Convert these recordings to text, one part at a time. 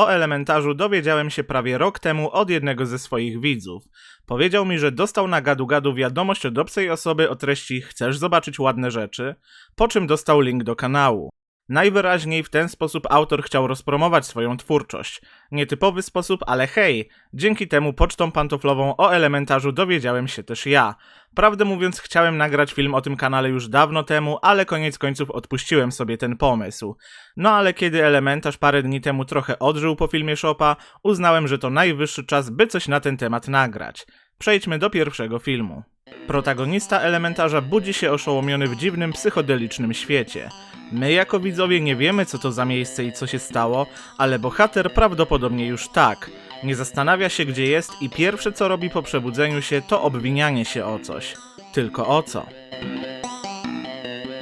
O elementarzu dowiedziałem się prawie rok temu od jednego ze swoich widzów. Powiedział mi, że dostał na gadu gadu wiadomość od obcej osoby o treści Chcesz zobaczyć ładne rzeczy? Po czym dostał link do kanału. Najwyraźniej w ten sposób autor chciał rozpromować swoją twórczość. Nietypowy sposób, ale hej, dzięki temu pocztą pantoflową o elementarzu dowiedziałem się też ja. Prawdę mówiąc, chciałem nagrać film o tym kanale już dawno temu, ale koniec końców odpuściłem sobie ten pomysł. No ale kiedy elementarz parę dni temu trochę odżył po filmie Shopa, uznałem, że to najwyższy czas, by coś na ten temat nagrać. Przejdźmy do pierwszego filmu. Protagonista elementarza budzi się oszołomiony w dziwnym, psychodelicznym świecie. My jako widzowie nie wiemy co to za miejsce i co się stało, ale bohater prawdopodobnie już tak. Nie zastanawia się gdzie jest i pierwsze co robi po przebudzeniu się to obwinianie się o coś. Tylko o co?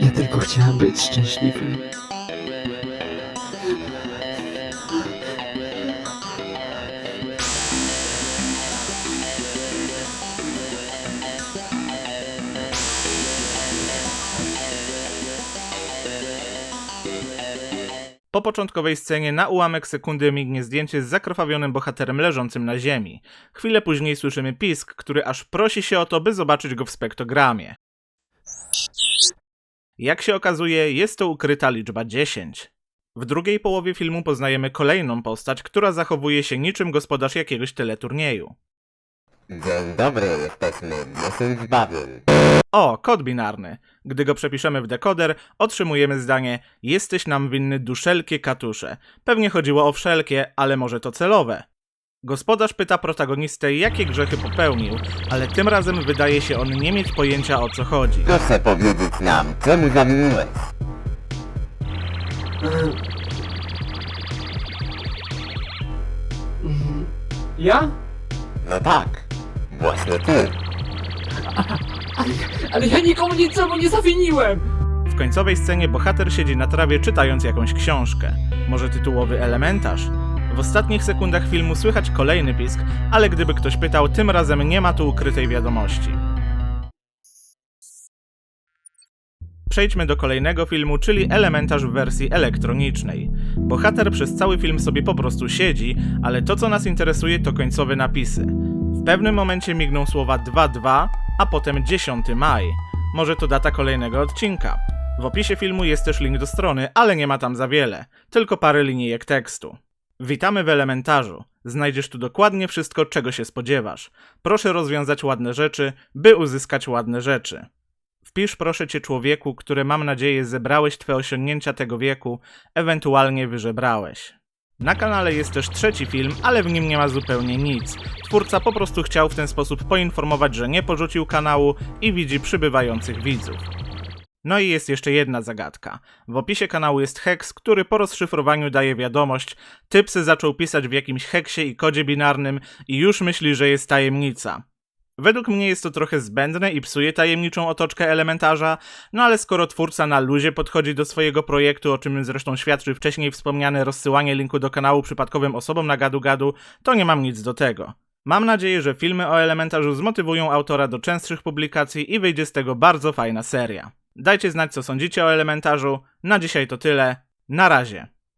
Ja tylko chciałem być szczęśliwy. Po początkowej scenie na ułamek sekundy mignie zdjęcie z zakrwawionym bohaterem leżącym na ziemi. Chwilę później słyszymy pisk, który aż prosi się o to, by zobaczyć go w spektogramie. Jak się okazuje, jest to ukryta liczba 10. W drugiej połowie filmu poznajemy kolejną postać, która zachowuje się niczym gospodarz jakiegoś teleturnieju. Dzień dobry, jesteśmy Mrs. Bubble. O, kod binarny. Gdy go przepiszemy w dekoder, otrzymujemy zdanie Jesteś nam winny duszelkie katusze. Pewnie chodziło o wszelkie, ale może to celowe. Gospodarz pyta protagonistę, jakie grzechy popełnił, ale tym razem wydaje się on nie mieć pojęcia o co chodzi. Proszę powiedzieć nam, czemu zawiniłeś? Ja? No tak, właśnie ty. Ale, ale ja nikomu niczemu nie zawiniłem! W końcowej scenie bohater siedzi na trawie czytając jakąś książkę. Może tytułowy elementarz? W ostatnich sekundach filmu słychać kolejny pisk, ale gdyby ktoś pytał, tym razem nie ma tu ukrytej wiadomości. Przejdźmy do kolejnego filmu, czyli elementarz w wersji elektronicznej. Bohater przez cały film sobie po prostu siedzi, ale to co nas interesuje to końcowe napisy. W pewnym momencie migną słowa 2-2, a potem 10 maj. Może to data kolejnego odcinka. W opisie filmu jest też link do strony, ale nie ma tam za wiele, tylko parę linijek tekstu. Witamy w elementarzu. Znajdziesz tu dokładnie wszystko, czego się spodziewasz. Proszę rozwiązać ładne rzeczy, by uzyskać ładne rzeczy. Wpisz proszę cię człowieku, które mam nadzieję zebrałeś twe osiągnięcia tego wieku, ewentualnie wyżebrałeś. Na kanale jest też trzeci film, ale w nim nie ma zupełnie nic. Twórca po prostu chciał w ten sposób poinformować, że nie porzucił kanału i widzi przybywających widzów. No i jest jeszcze jedna zagadka. W opisie kanału jest heks, który po rozszyfrowaniu daje wiadomość, typsy zaczął pisać w jakimś heksie i kodzie binarnym i już myśli, że jest tajemnica. Według mnie jest to trochę zbędne i psuje tajemniczą otoczkę elementarza, no ale skoro twórca na luzie podchodzi do swojego projektu, o czym zresztą świadczy wcześniej wspomniane rozsyłanie linku do kanału przypadkowym osobom na gadu gadu, to nie mam nic do tego. Mam nadzieję, że filmy o elementarzu zmotywują autora do częstszych publikacji i wyjdzie z tego bardzo fajna seria. Dajcie znać co sądzicie o elementarzu. Na dzisiaj to tyle. Na razie.